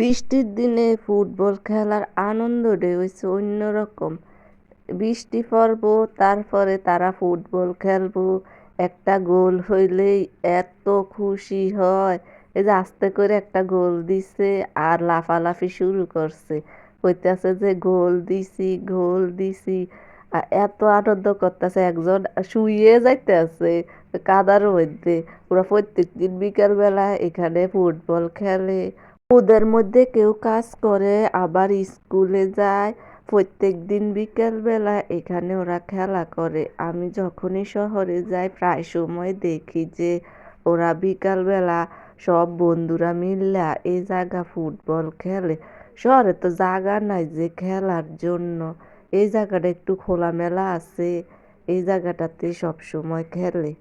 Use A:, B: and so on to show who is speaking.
A: বৃষ্টির দিনে ফুটবল খেলার আনন্দটাই হচ্ছে অন্যরকম। বৃষ্টি পড়ব, তারপরে তারা ফুটবল খেলব। একটা গোল হইলেই এত খুশি হয়। এই যে আস্তে করে একটা গোল দিছে আর লাফালাফি শুরু করছে। কইতাছে যে গোল দিছি গোল দিছি। এত আনন্দ করতেছে, একজন শুয়ে যাইতেছে কাদার মধ্যে। ওরা প্রত্যেক দিন বিকালবেলা এখানে ফুটবল খেলে। ওদের মধ্যে কেউ কাজ করে, আবার স্কুলে যায়। প্রত্যেক দিন বিকেলবেলা এখানে ওরা খেলা করে। আমি যখনই শহরে যাই, প্রায় সময় দেখি যে ওরা বিকালবেলা সব বন্ধুরা মিল্লা এই জায়গা ফুটবল খেলে। শহরে তো জায়গা নাই যে খেলার জন্য। এই জায়গাটা একটু খোলামেলা আছে। এই জায়গাটাতে সব সময় খেলে।